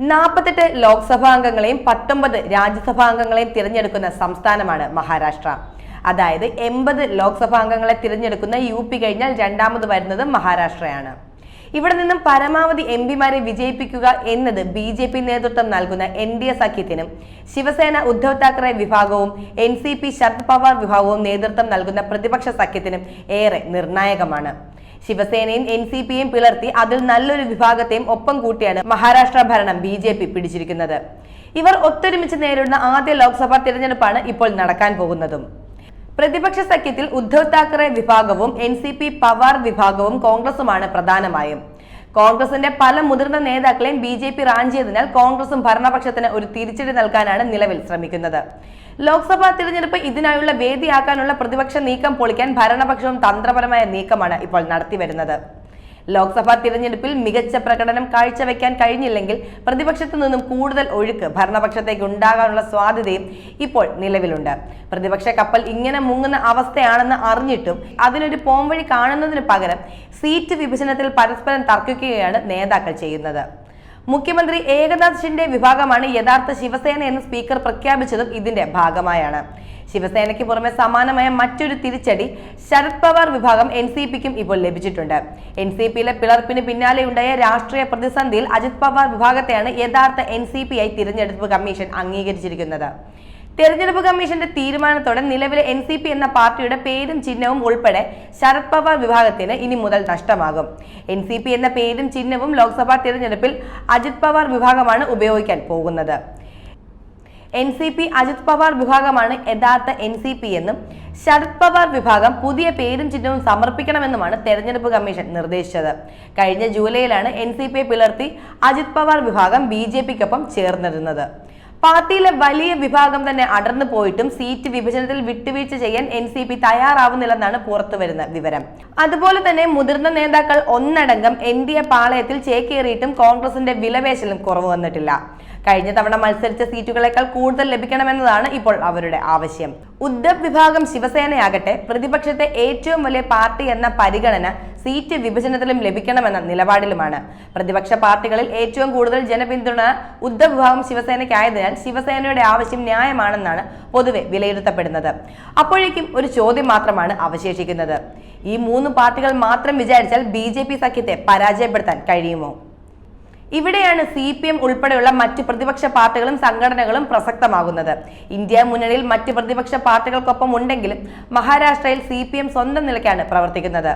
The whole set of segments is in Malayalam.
നാൽപ്പത്തെട്ട് ലോക്സഭാ അംഗങ്ങളെയും പത്തൊമ്പത് രാജ്യസഭാ അംഗങ്ങളെയും തിരഞ്ഞെടുക്കുന്ന സംസ്ഥാനമാണ് മഹാരാഷ്ട്ര. അതായത് എൺപത് ലോക്സഭാ അംഗങ്ങളെ തിരഞ്ഞെടുക്കുന്ന യു പി കഴിഞ്ഞാൽ രണ്ടാമത് വരുന്നത് മഹാരാഷ്ട്രയാണ്. ഇവിടെ നിന്നും പരമാവധി എം പിമാരെ വിജയിപ്പിക്കുക എന്നത് ബി ജെ പി നേതൃത്വം നൽകുന്ന എൻ ഡി എ സഖ്യത്തിനും ശിവസേന ഉദ്ധവ് താക്കറെ വിഭാഗവും N C P Sharad Pawar വിഭാഗവും നേതൃത്വം നൽകുന്ന പ്രതിപക്ഷ സഖ്യത്തിനും ഏറെ നിർണായകമാണ്. ശിവസേനയും എൻ സി പിയും പിളർത്തി അതിൽ നല്ലൊരു വിഭാഗത്തെയും ഒപ്പം കൂട്ടിയാണ് മഹാരാഷ്ട്ര ഭരണം ബി ജെ പി പിടിച്ചിരിക്കുന്നത്. ഇവർ ഒത്തൊരുമിച്ച് നേരിടുന്ന ആദ്യ ലോക്സഭാ തിരഞ്ഞെടുപ്പാണ് ഇപ്പോൾ നടക്കാൻ പോകുന്നതും. പ്രതിപക്ഷ സഖ്യത്തിൽ ഉദ്ധവ് താക്കറെ വിഭാഗവും എൻ സി പി പവാർ വിഭാഗവും കോൺഗ്രസുമാണ് പ്രധാനമായും. കോൺഗ്രസിന്റെ പല മുതിർന്ന നേതാക്കളെയും ബി ജെ പി റാഞ്ചിയതിനാൽ കോൺഗ്രസും ഭരണപക്ഷത്തിന് ഒരു തിരിച്ചടി നൽകാനാണ് നിലവിൽ ശ്രമിക്കുന്നത്. ലോക്സഭാ തിരഞ്ഞെടുപ്പ് ഇതിനായുള്ള വേദിയാക്കാനുള്ള പ്രതിപക്ഷ നീക്കം പൊളിക്കാൻ ഭരണപക്ഷവും തന്ത്രപരമായ നീക്കമാണ് ഇപ്പോൾ നടത്തിവരുന്നത് ലോക്സഭാ തിരഞ്ഞെടുപ്പിൽ മികച്ച പ്രകടനം കാഴ്ചവെക്കാൻ കഴിഞ്ഞില്ലെങ്കിൽ പ്രതിപക്ഷത്തു നിന്നും കൂടുതൽ ഒഴുക്ക് ഭരണപക്ഷത്തേക്ക് ഉണ്ടാകാനുള്ള സാധ്യതയും ഇപ്പോൾ നിലവിലുണ്ട്. പ്രതിപക്ഷ കപ്പൽ ഇങ്ങനെ മുങ്ങുന്ന അവസ്ഥയാണെന്ന് അറിഞ്ഞിട്ടും അതിനൊരു പോംവഴി കാണുന്നതിന് പകരം സീറ്റ് വിഭജനത്തിൽ പരസ്പരം തർക്കിക്കുകയാണ് നേതാക്കൾ ചെയ്യുന്നത്. മുഖ്യമന്ത്രി ഏകനാഥ് ഷിൻഡെ വിഭാഗമാണ് യഥാർത്ഥ ശിവസേന എന്ന് സ്പീക്കർ പ്രഖ്യാപിച്ചതും ഇതിന്റെ ഭാഗമായാണ്. ശിവസേനയ്ക്ക് പുറമെ സമാനമായ മറ്റൊരു തിരിച്ചടി ശരത് പവാർ വിഭാഗം എൻ സി പിക്കും ഇപ്പോൾ ലഭിച്ചിട്ടുണ്ട്. എൻ സി പിയിലെ പിളർപ്പിന് പിന്നാലെയുണ്ടായ രാഷ്ട്രീയ പ്രതിസന്ധിയിൽ അജിത് പവാർ വിഭാഗത്തെയാണ് യഥാർത്ഥ എൻ സി പി ആയി തിരഞ്ഞെടുപ്പ് കമ്മീഷൻ അംഗീകരിച്ചിരിക്കുന്നത്. തെരഞ്ഞെടുപ്പ് കമ്മീഷന്റെ തീരുമാനത്തോടെ നിലവിലെ എൻ സി പി എന്ന പാർട്ടിയുടെ പേരും ചിഹ്നവും ഉൾപ്പെടെ ശരത് പവാർ വിഭാഗത്തിന് ഇനി മുതൽ നഷ്ടമാകും. എൻ സി പി എന്ന പേരും ചിഹ്നവും ലോക്സഭാ തിരഞ്ഞെടുപ്പിൽ അജിത് പവാർ വിഭാഗമാണ് ഉപയോഗിക്കാൻ പോകുന്നത്. N C P Ajit Pawar വിഭാഗമാണ് യഥാർത്ഥ എൻ സി പി എന്നും ശരത് പവാർ വിഭാഗം പുതിയ പേരും ചിഹ്നവും സമർപ്പിക്കണമെന്നുമാണ് തെരഞ്ഞെടുപ്പ് കമ്മീഷൻ നിർദ്ദേശിച്ചത്. കഴിഞ്ഞ ജൂലൈയിലാണ് എൻ സി പിയെ പിളർത്തി അജിത് പവാർ വിഭാഗം ബി ജെ പിക്കൊപ്പം ചേർന്നിരുന്നത്. പാർട്ടിയിലെ വലിയ വിഭാഗം തന്നെ അടർന്നു പോയിട്ടും സീറ്റ് വിഭജനത്തിൽ വിട്ടുവീഴ്ച ചെയ്യാൻ എൻ സി പി തയ്യാറാവുന്നില്ലെന്നാണ് പുറത്തുവരുന്ന വിവരം. അതുപോലെ തന്നെ മുതിർന്ന നേതാക്കൾ ഒന്നടങ്കം എൻ ഡി എ പാളയത്തിൽ ചേക്കേറിയിട്ടും കോൺഗ്രസിന്റെ വിലവേശലും കുറവ് വന്നിട്ടില്ല. കഴിഞ്ഞ തവണ മത്സരിച്ച സീറ്റുകളെക്കാൾ കൂടുതൽ ലഭിക്കണമെന്നതാണ് ഇപ്പോൾ അവരുടെ ആവശ്യം. ഉദ്ധവ് വിഭാഗം ശിവസേനയാകട്ടെ പ്രതിപക്ഷത്തെ ഏറ്റവും വലിയ പാർട്ടി എന്ന പരിഗണന സീറ്റ് വിഭജനത്തിലും ലഭിക്കണമെന്ന നിലപാടിലുമാണ്. പ്രതിപക്ഷ പാർട്ടികളിൽ ഏറ്റവും കൂടുതൽ ജനപിന്തുണ ഉദ്ധവ് വിഭാഗം ശിവസേനയ്ക്കായതിനാൽ ശിവസേനയുടെ ആവശ്യം ന്യായമാണെന്നാണ് പൊതുവെ വിലയിരുത്തപ്പെടുന്നത്. അപ്പോഴേക്കും ഒരു ചോദ്യം മാത്രമാണ് അവശേഷിക്കുന്നത്. ഈ മൂന്ന് പാർട്ടികൾ മാത്രം വിചാരിച്ചാൽ ബി ജെ പി സഖ്യത്തെ പരാജയപ്പെടുത്താൻ കഴിയുമോ? ഇവിടെയാണ് സി പി എം ഉൾപ്പെടെയുള്ള മറ്റ് പ്രതിപക്ഷ പാർട്ടികളും സംഘടനകളും പ്രസക്തമാകുന്നത്. ഇന്ത്യ മുന്നണിയിൽ മറ്റ് പ്രതിപക്ഷ പാർട്ടികൾക്കൊപ്പം ഉണ്ടെങ്കിലും മഹാരാഷ്ട്രയിൽ സി സ്വന്തം നിലയ്ക്കാണ് പ്രവർത്തിക്കുന്നത്.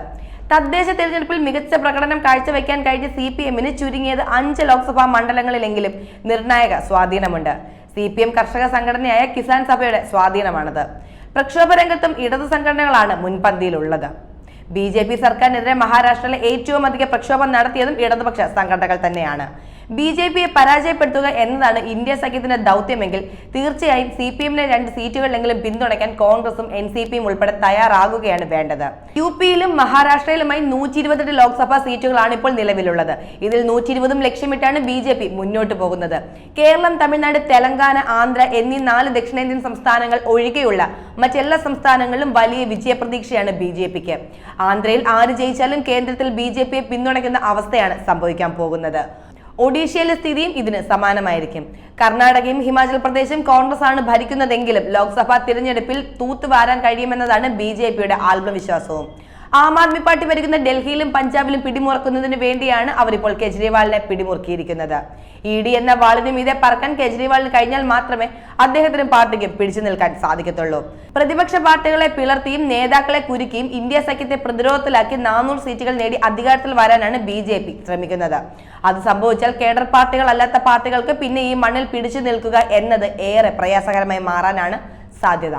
തദ്ദേശ തെരഞ്ഞെടുപ്പിൽ മികച്ച പ്രകടനം കാഴ്ചവെക്കാൻ കഴിഞ്ഞ സി പി എമ്മിന് ചുരുങ്ങിയത് അഞ്ച് ലോക്സഭാ മണ്ഡലങ്ങളിലെങ്കിലും നിർണായക സ്വാധീനമുണ്ട്. സി പി എം കർഷക സംഘടനയായ കിസാൻ സഭയുടെ സ്വാധീനമാണത്. പ്രക്ഷോഭ രംഗത്തും ഇടതു സംഘടനകളാണ് മുൻപന്തിയിലുള്ളത്. ബി ജെ പി സർക്കാരിനെതിരെ മഹാരാഷ്ട്രയിലെ ഏറ്റവും അധികം പ്രക്ഷോഭം നടത്തിയതും ഇടതുപക്ഷ സംഘടനകൾ തന്നെയാണ്. ബി ജെ പിയെ പരാജയപ്പെടുത്തുക എന്നതാണ് ഇന്ത്യ സഖ്യത്തിന്റെ ദൗത്യമെങ്കിൽ തീർച്ചയായും സി പി എമ്മിനെ രണ്ട് സീറ്റുകളിലെങ്കിലും പിന്തുണയ്ക്കാൻ കോൺഗ്രസും എൻ സി പിയും ഉൾപ്പെടെ തയ്യാറാകുകയാണ് വേണ്ടത്. യു പിയിലും മഹാരാഷ്ട്രയിലുമായി നൂറ്റി ഇരുപത്തെട്ട് ലോക്സഭാ സീറ്റുകളാണ് ഇപ്പോൾ നിലവിലുള്ളത്. ഇതിൽ നൂറ്റി ഇരുപതും ലക്ഷ്യമിട്ടാണ് ബി ജെ പി മുന്നോട്ട് പോകുന്നത്. കേരളം തമിഴ്നാട് തെലങ്കാന ആന്ധ്ര എന്നീ നാല് ദക്ഷിണേന്ത്യൻ സംസ്ഥാനങ്ങൾ ഒഴികെയുള്ള മറ്റെല്ലാ സംസ്ഥാനങ്ങളിലും വലിയ വിജയപ്രതീക്ഷയാണ് ബി ജെ പിക്ക്. ആന്ധ്രയിൽ ആര് ജയിച്ചാലും കേന്ദ്രത്തിൽ ബി ജെ പിയെ പിന്തുണയ്ക്കുന്ന അവസ്ഥയാണ് സംഭവിക്കാൻ പോകുന്നത്. ഒഡീഷയിലെ സ്ഥിതിയും ഇതിന് സമാനമായിരിക്കും. കർണാടകയും ഹിമാചൽ പ്രദേശും കോൺഗ്രസ് ആണ് ഭരിക്കുന്നതെങ്കിലും ലോക്സഭാ തിരഞ്ഞെടുപ്പിൽ തൂത്തുവാരാൻ കഴിയുമെന്നതാണ് ബി ജെ പിയുടെ ആത്മവിശ്വാസവും. ആം ആദ്മി പാർട്ടി വരുന്ന ഡൽഹിയിലും പഞ്ചാബിലും പിടിമുറക്കുന്നതിന് വേണ്ടിയാണ് അവർ ഇപ്പോൾ കെജ്രിവാളിനെ പിടിമുറുക്കിയിരിക്കുന്നത്. ഇ ഡി എന്ന വാളിന് മീതെ പറക്കാൻ കെജ്രിവാളിന് കഴിഞ്ഞാൽ മാത്രമേ അദ്ദേഹത്തിനും പാർട്ടിക്ക് പിടിച്ചു നിൽക്കാൻ സാധിക്കത്തുള്ളൂ. പ്രതിപക്ഷ പാർട്ടികളെ പിളർത്തിയും നേതാക്കളെ കുരുക്കിയും ഇന്ത്യ സഖ്യത്തെ പ്രതിരോധത്തിലാക്കി നാനൂറ് സീറ്റുകൾ നേടി അധികാരത്തിൽ വരാനാണ് ബി ജെ പി ശ്രമിക്കുന്നത്. അത് സംഭവിച്ചാൽ കേഡർ പാർട്ടികൾ അല്ലാത്ത പാർട്ടികൾക്ക് പിന്നെ ഈ മണ്ണിൽ പിടിച്ചു നിൽക്കുക എന്നത് ഏറെ പ്രയാസകരമായി മാറാനാണ് സാധ്യത.